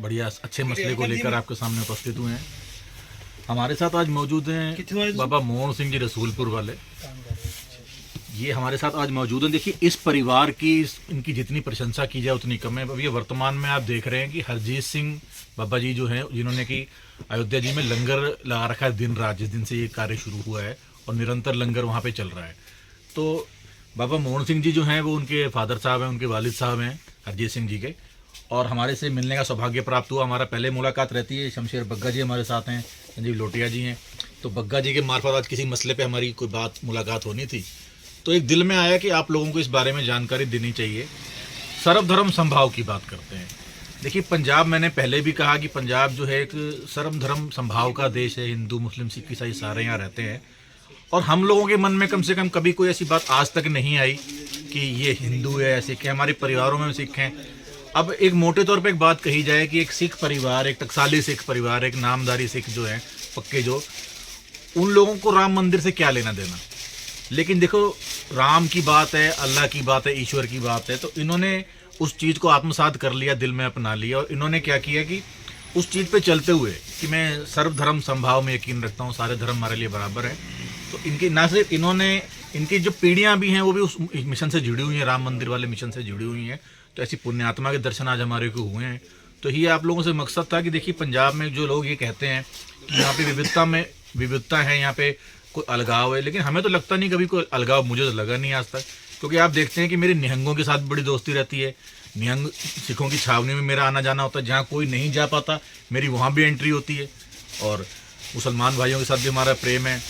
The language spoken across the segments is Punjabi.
बढ़िया अच्छे मसले को लेकर आपके सामने उपस्थित हुए हैं। हमारे साथ आज मौजूद हैं बाबा मोहन सिंह जी रसूलपुर वाले। ये हमारे साथ आज मौजूद हैं। देखिए इस परिवार की इनकी जितनी प्रशंसा की जाए उतनी कम है। अभी ये वर्तमान में आप देख रहे हैं कि हरजीत सिंह बाबा जी जो हैं जिन्होंने कि अयोध्या जी में लंगर लगा रखा है दिन रात जिस दिन से ये कार्य शुरू हुआ है और निरंतर लंगर वहाँ पर चल रहा है। तो बाबा मोहन सिंह जी जो हैं वो उनके फादर साहब हैं उनके वालिद साहब हैं हरजीत सिंह जी के। और हमारे से मिलने का सौभाग्य प्राप्त हुआ। हमारा पहले मुलाकात रहती है, शमशेर बग्गा जी हमारे साथ हैं, संजीव लोटिया जी हैं। तो बग्गा जी के मार्फत आज किसी मसले पे हमारी कोई बात, मुलाकात होनी थी। तो एक दिल में आया कि आप लोगों को इस बारे में जानकारी देनी चाहिए। सर्वधर्म संभाव की बात करते हैं। देखिए, पंजाब मैंने पहले भी कहा कि पंजाब जो है एक सर्वधर्म संभाव का देश है। हिंदू, मुस्लिम, सिख, ईसाई सारे यहाँ रहते हैं। और हम लोगों के मन में कम से कम कभी कोई ऐसी बात आज तक नहीं आई कि ये हिंदू है सिख है। हमारे परिवारों में सिख हैं। अब एक मोटे तौर पे एक बात कही जाए कि एक सिख परिवार, एक टकसाली सिख परिवार, एक नामदारी सिख जो है, पक्के जो, उन लोगों को राम मंदिर से क्या लेना देना? लेकिन देखो, राम की बात है, अल्लाह की बात है, ईश्वर की बात है तो इन्होंने उस चीज़ को आत्मसात कर लिया, दिल में अपना लिया, और इन्होंने क्या किया कि उस चीज़ पे चलते हुए, कि मैं सर्वधर्म संभाव में यकीन रखता हूँ, सारे धर्म हमारे लिए बराबर है तो इनके, ना सिर्फ़ इन्होंने, इनकी जो पीढ़ियाँ भी हैं, वो भी उस मिशन से जुड़ी हुई हैं, राम मंदिर वाले मिशन से जुड़ी हुई हैं तो ऐसी पुण्यात्मा के दर्शन आज हमारे को हुए हैं। तो ये आप लोगों से मकसद था कि देखिए, पंजाब में जो लोग ये कहते हैं कि यहाँ पे विविधता में विविधता है, यहाँ पे कोई अलगाव है। लेकिन हमें तो लगता नहीं, कभी कोई अलगाव मुझे तो लगा नहीं आज तक। क्योंकि आप देखते हैं कि मेरे निहंगों के साथ बड़ी दोस्ती रहती है। निहंग सिखों की छावनी में मेरा आना जाना होता है। जहाँ कोई नहीं जा पाता, मेरी वहाँ भी एंट्री होती है। और मुसलमान भाइयों के साथ भी हमारा प्रेम है।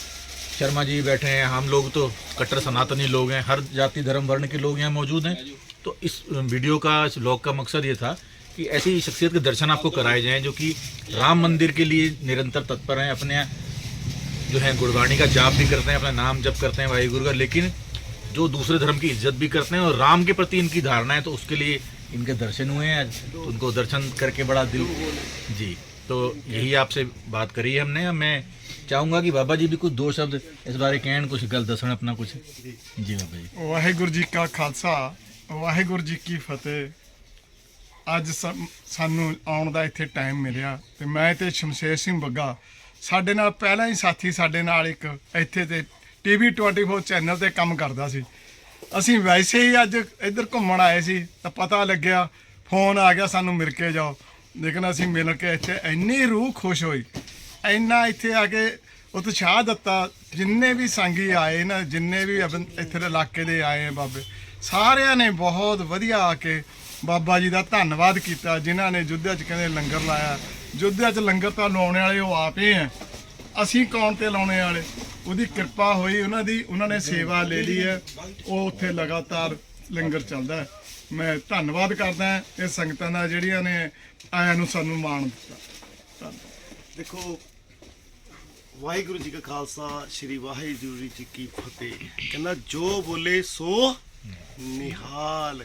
शर्मा जी बैठे हैं, हम लोग तो कट्टर सनातनी लोग हैं। हर जाति, धर्म, वर्ण के लोग यहाँ मौजूद हैं। तो इस वीडियो का, इस ब्लॉग का मकसद ये था कि ऐसी शख्सियत के दर्शन आपको कराए जाएँ जो कि राम मंदिर के लिए निरंतर तत्पर हैं, अपने जो है गुरबाणी का जाप भी करते हैं, अपना नाम जप करते हैं वाहिगुरु का, लेकिन जो दूसरे धर्म की इज़्ज़त भी करते हैं और राम के प्रति इनकी धारणा है तो उसके लिए इनके दर्शन हुए हैं तो उनको दर्शन करके बड़ा दिल जी। तो यही आपसे बात करी है हमने मैं चाहूँगा कि बाबा जी भी कुछ दो शब्द इस बारे कहन कुछ गल दसन अपना कुछ। जी बाबा जी। वाहिगुरु जी का खालसा। ਵਾਹਿਗੁਰੂ ਜੀ ਕੀ ਫਤਿਹ। ਅੱਜ ਸਾ- ਸਾਨੂੰ ਆਉਣ ਦਾ ਇੱਥੇ ਟਾਈਮ ਮਿਲਿਆ ਤੇ ਮੈਂ ਤੇ ਸ਼ਮਸ਼ੇਰ ਸਿੰਘ ਬੱਗਾ, ਸਾਡੇ ਨਾਲ ਪਹਿਲਾਂ ਹੀ ਸਾਥੀ ਸਾਡੇ ਨਾਲ ਇੱਕ ਇੱਥੇ ਤੇ ਟੀਵੀ 24 ਚੈਨਲ ਤੇ ਕੰਮ ਕਰਦਾ ਸੀ। ਅਸੀਂ ਵੈਸੇ ਹੀ ਅੱਜ ਇੱਧਰ ਘੁੰਮਣ ਆਏ ਸੀ, ਤਾਂ ਪਤਾ ਲੱਗਿਆ ਫੋਨ ਆ ਗਿਆ ਸਾਨੂੰ ਮਿਲ ਕੇ ਜਾਓ। ਲੇਕਿਨ ਅਸੀਂ ਮਿਲ ਕੇ ਇੱਥੇ ਇੰਨੀ ਰੂਹ ਖੁਸ਼ ਹੋਈ, ਇੰਨਾ ਇੱਥੇ ਆ ਕੇ ਉਤਸ਼ਾਹ ਦਿੱਤਾ, ਜਿੰਨੇ ਵੀ ਸੰਗੀ ਆਏ ਨਾ, ਜਿੰਨੇ ਵੀ ਇੱਥੇ ਦੇ ਇਲਾਕੇ ਦੇ ਆਏ ਬਾਬੇ ਸਾਰਿਆਂ ਨੇ ਬਹੁਤ ਵਧੀਆ ਆ ਕੇ ਬਾਬਾ ਜੀ ਦਾ ਧੰਨਵਾਦ ਕੀਤਾ, ਜਿਨ੍ਹਾਂ ਨੇ ਜੁੱਧਿਆ 'ਚ ਕਹਿੰਦੇ ਲੰਗਰ ਲਾਇਆ। ਜੁੱਧਿਆ 'ਚ ਲੰਗਰ ਤਾਂ ਲਾਉਣੇ ਵਾਲੇ ਉਹ ਆਪ ਹੀ ਆ ਅਸੀਂ ਕੌਣ ਤੇ ਲਾਉਣੇ ਵਾਲੇ? ਉਹਦੀ ਕਿਰਪਾ ਹੋਈ, ਉਹਨਾਂ ਦੀ, ਉਹਨਾਂ ਨੇ ਸੇਵਾ ਲੈ ਲਈ ਹੈ। ਉਹ ਉੱਥੇ ਲਗਾਤਾਰ ਲੰਗਰ ਚੱਲਦਾ ਹੈ। ਮੈਂ ਧੰਨਵਾਦ ਕਰਦਾ ਇਹ ਸੰਗਤਾਂ ਦਾ, ਜਿਹੜੀਆਂ ਨੇ ਆਇਆਂ ਨੂੰ ਸਾਨੂੰ ਮਾਣ ਦਿੱਤਾ। ਧੰਨਵਾਦ। ਦੇਖੋ, ਵਾਹਿਗੁਰੂ ਜੀ ਕਾ ਖਾਲਸਾ, ਸ੍ਰੀ ਵਾਹਿਗੁਰੂ ਜੀ ਕੀ ਫਤਿਹ। ਕਹਿੰਦਾ, ਜੋ ਬੋਲੇ ਸੋ ਨਿਹਾਲ।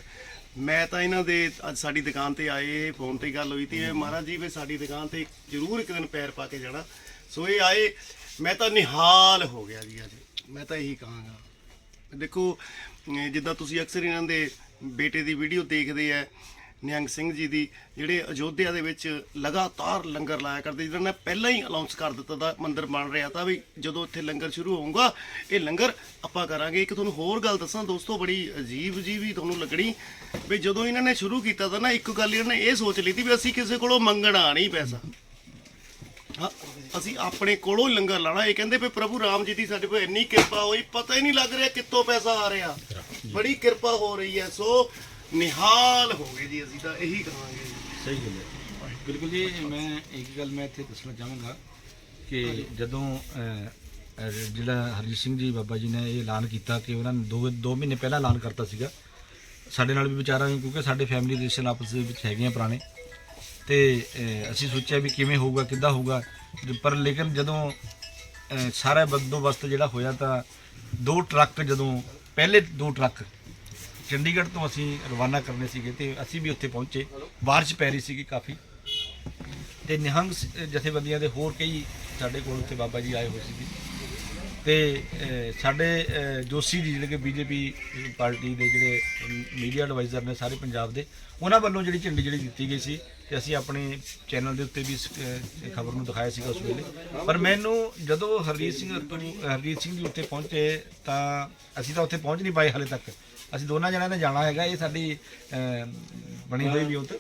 ਮੈਂ ਤਾਂ ਇਹਨਾਂ ਦੇ ਅੱਜ ਸਾਡੀ ਦੁਕਾਨ ਤੇ ਆਏ ਫੋਨ ਤੇ ਗੱਲ ਹੋਈ ਤੀ ਮਹਾਰਾਜ ਜੀ ਵੀ ਸਾਡੀ ਦੁਕਾਨ ਤੇ ਜ਼ਰੂਰ ਇੱਕ ਦਿਨ ਪੈਰ ਪਾ ਕੇ ਜਾਣਾ। ਸੋ ਇਹ ਆਏ ਮੈਂ ਤਾਂ ਨਿਹਾਲ ਹੋ ਗਿਆ ਜੀ ਅੱਜ। ਮੈਂ ਤਾਂ ਇਹੀ ਕਹਾਂਗਾ। ਦੇਖੋ ਜਿੱਦਾਂ ਤੁਸੀਂ ਅਕਸਰ ਇਹਨਾਂ ਦੇ ਬੇਟੇ ਦੀ ਵੀਡੀਓ ਦੇਖਦੇ ਆ ਨਿਹੰਗ ਸਿੰਘ ਜੀ ਦੀ ਜਿਹੜੇ ਅਯੋਧਿਆ ਦੇ ਵਿੱਚ ਲਗਾਤਾਰ ਲੰਗਰ ਲਾਇਆ ਕਰਦੇ ਜਿਹਨਾਂ ਨੇ ਪਹਿਲਾਂ ਹੀ ਅਨਾਉਂਸ ਕਰ ਦਿੱਤਾ ਦਾ ਮੰਦਿਰ ਬਣ ਰਿਹਾ ਤਾਂ ਵੀ ਜਦੋਂ ਇੱਥੇ ਲੰਗਰ ਸ਼ੁਰੂ ਹੋਊਗਾ ਇਹ ਲੰਗਰ ਆਪਾਂ ਕਰਾਂਗੇ। ਇੱਕ ਤੁਹਾਨੂੰ ਹੋਰ ਗੱਲ ਦੱਸਾਂ ਦੋਸਤੋ ਬੜੀ ਅਜੀਬ ਜੀ ਵੀ ਤੁਹਾਨੂੰ ਲੱਗਣੀ ਵੀ ਜਦੋਂ ਇਹਨਾਂ ਨੇ ਸ਼ੁਰੂ ਕੀਤਾ ਤਾਂ ਨਾ ਇੱਕ ਗੱਲ ਇਹਨਾਂ ਨੇ ਇਹ ਸੋਚ ਲਈ ਸੀ ਵੀ ਅਸੀਂ ਕਿਸੇ ਕੋਲੋਂ ਮੰਗਣਾ ਨਹੀਂ ਪੈਸਾ। ਹਾਂ, ਅਸੀਂ ਆਪਣੇ ਕੋਲੋਂ ਲੰਗਰ ਲਾਣਾ ਇਹ ਕਹਿੰਦੇ ਵੀ ਪ੍ਰਭੂ ਰਾਮ ਜੀ ਦੀ ਸਾਡੇ ਕੋਲ ਇੰਨੀ ਕਿਰਪਾ ਹੋਈ ਪਤਾ ਹੀ ਨਹੀਂ ਲੱਗ ਰਿਹਾ ਕਿੱਥੋਂ ਪੈਸਾ ਆ ਰਿਹਾ। ਬੜੀ ਕਿਰਪਾ ਹੋ ਰਹੀ ਹੈ। ਸੋ ਨਿਹਾਲ ਹੋ ਗਏ ਜੀ ਅਸੀਂ ਤਾਂ ਇਹੀ ਕਹਾਂਗੇ ਸਹੀ ਗੱਲ ਹੈ। ਬਿਲਕੁਲ ਜੀ ਮੈਂ ਇੱਕ ਗੱਲ ਮੈਂ ਇੱਥੇ ਦੱਸਣਾ ਚਾਹਾਂਗਾ ਕਿ ਜਦੋਂ ਅਹ, ਅਹ, ਜਿਹੜਾ ਹਰਜੀਤ ਸਿੰਘ ਜੀ ਬਾਬਾ ਜੀ ਨੇ ਇਹ ਐਲਾਨ ਕੀਤਾ ਕਿ ਉਹਨਾਂ ਨੇ 2 2 ਮਹੀਨੇ ਪਹਿਲਾਂ ਐਲਾਨ ਕਰਤਾ ਸੀਗਾ। ਸਾਡੇ ਨਾਲ ਵੀ ਵਿਚਾਰਾ ਕਿਉਂਕਿ ਸਾਡੇ ਫੈਮਿਲੀ ਰਿਲੇਸ਼ਨ ਆਪਸ ਦੇ ਵਿੱਚ ਹੈਗੇ ਆ ਪੁਰਾਣੇ। ਤੇ ਅਹ, ਅਸੀਂ ਸੋਚਿਆ ਵੀ ਕਿਵੇਂ ਹੋਊਗਾ ਕਿੱਦਾਂ ਹੋਊਗਾ। ਪਰ ਲੇਕਿਨ ਜਦੋਂ ਅਹ, ਸਾਰਾ ਬੰਦੋਬਸਤ ਜਿਹੜਾ ਹੋਇਆ ਤਾਂ ਦੋ ਟਰੱਕ ਜਦੋਂ ਪਹਿਲੇ ਦੋ ਟਰੱਕ ਚੰਡੀਗੜ੍ਹ ਤੋਂ ਅਸੀਂ ਰਵਾਨਾ ਕਰਨੇ ਸੀਗੇ ਤੇ ਅਸੀਂ ਵੀ ਉੱਥੇ ਪਹੁੰਚੇ। ਬਾਰਿਸ਼ ਪੈ ਰਹੀ ਸੀਗੀ ਕਾਫੀ। ਤੇ ਨਿਹੰਗ ਜਥੇਬੰਦੀਆਂ ਦੇ ਹੋਰ ਕਈ ਸਾਡੇ ਕੋਲ ਉੱਥੇ ਬਾਬਾ ਜੀ ਆਏ ਹੋਏ ਸੀਗੇ। ਤੇ ਸਾਡੇ ਜੋਸ਼ੀ ਜੀ ਜਿਹੜੇ ਕਿ ਬੀਜੇਪੀ ਪਾਰਟੀ ਦੇ ਜਿਹੜੇ ਮੀਡੀਆ ਐਡਵਾਈਜ਼ਰ ਨੇ ਸਾਰੇ ਪੰਜਾਬ ਦੇ, ਉਹਨਾਂ ਵੱਲੋਂ ਜਿਹੜੀ ਝੰਡੀ ਜਿਹੜੀ ਦਿੱਤੀ ਗਈ ਸੀ ਤੇ ਅਸੀਂ ਆਪਣੇ ਚੈਨਲ ਦੇ ਉੱਤੇ ਵੀ ਇਸ ਖਬਰ ਨੂੰ ਦਿਖਾਇਆ ਸੀਗਾ ਉਸ ਵੇਲੇ। ਪਰ ਮੈਨੂੰ ਜਦੋਂ ਹਰਜੀਤ ਸਿੰਘ ਤੋਂ- ਹਰਜੀਤ ਸਿੰਘ ਜੀ ਉੱਥੇ ਪਹੁੰਚੇ ਤਾਂ ਅਸੀਂ ਤਾਂ ਉੱਥੇ ਪਹੁੰਚ ਨਹੀਂ ਪਾਏ ਹਾਲੇ ਤੱਕ। ਅਸੀਂ ਦੋਨਾਂ ਜਣਿਆਂ ਨੇ ਜਾਣਾ ਹੈਗਾ ਇਹ ਸਾਡੀ ਅਹ, ਬਣੀ ਹੋਈ ਵੀ ਉੱਥੇ।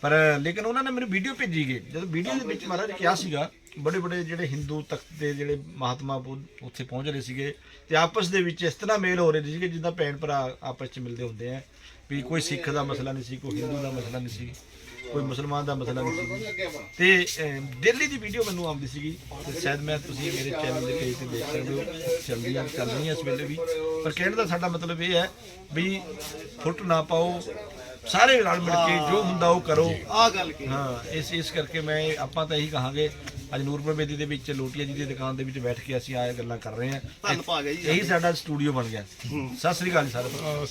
ਪਰ ਲੇਕਿਨ ਉਹਨਾਂ ਨੇ ਮੈਨੂੰ ਵੀਡੀਓ ਭੇਜੀ ਗਈ। ਜਦੋਂ ਵੀਡੀਓ ਦੇ ਵਿੱਚ ਮਹਾਰਾਜ ਕਿਹਾ ਸੀਗਾ ਬੜੇ ਬੜੇ ਜਿਹੜੇ ਹਿੰਦੂ ਤਖਤ ਦੇ ਜਿਹੜੇ ਮਹਾਤਮਾ ਬੁੱਧ ਉੱਥੇ ਪਹੁੰਚ ਰਹੇ ਸੀਗੇ ਤੇ ਆਪਸ ਦੇ ਵਿੱਚ ਇਸ ਤਰ੍ਹਾਂ ਮੇਲ ਹੋ ਰਹੇ ਸੀਗੇ ਜਿੱਦਾਂ ਭੈਣ ਭਰਾ ਆਪਸ 'ਚ ਮਿਲਦੇ ਹੁੰਦੇ ਆ ਵੀ ਕੋਈ ਸਿੱਖ ਦਾ ਮਸਲਾ ਨਹੀਂ ਸੀ ਕੋਈ ਹਿੰਦੂ ਦਾ ਮਸਲਾ ਨਹੀਂ ਸੀ। ਕੋਈ ਮੁਸਲਮਾਨ ਦਾ ਮਸਲਾ ਨਹੀਂ ਸੀ। ਤੇ ਅਹ, ਦਿੱਲੀ ਦੀ ਵੀਡੀਓ ਮੈਨੂੰ ਆਉਂਦੀ ਸੀਗੀ ਤੇ ਸ਼ਾਇਦ ਮੈਂ ਤੁਸੀਂ ਮੇਰੇ ਚੈਨਲ ਦੇ ਪੇਜ ਤੇ ਦੇਖ ਸਕਦੇ ਹੋ ਚੱਲਦੀ ਆ ਚੱਲ ਰਹੀ ਹੈ ਇਸ ਵੇਲੇ ਵੀ। ਪਰ ਕਹਿਣ ਦਾ ਸਾਡਾ ਮਤਲਬ ਇਹ ਹੈ ਵੀ ਫੁੱਟ ਨਾ ਪਾਓ ਸਾਰੇ ਰਲ ਮਿਲ ਕੇ ਜੋ ਹੁੰਦਾ ਉਹ ਕਰੋ। ਆ ਗੱਲ ਕੀ ਹਾਂ ਇਸ ਇਸ ਕਰਕੇ ਮੈਂ ਆਪਾਂ ਤਾਂ ਇਹੀ ਕਹਾਂਗੇ ਅੱਜ ਨੂਰਪੁਰ ਬੇਦੀ ਦੇ ਵਿੱਚ ਲੋਟੀਆ ਜੀ ਦੀ ਦੁਕਾਨ ਦੇ ਵਿੱਚ ਬੈਠ ਕੇ ਅਸੀਂ ਆਏ ਗੱਲਾਂ ਕਰ ਰਹੇ ਹਾਂ। ਧੰਨ ਭਾਗ ਹੈ ਜੀ। ਇਹੀ ਸਾਡਾ ਸਟੂਡੀਓ ਬਣ ਗਿਆ। ਸਤਿ ਸ੍ਰੀ ਅਕਾਲ ਜੀ ਅਹ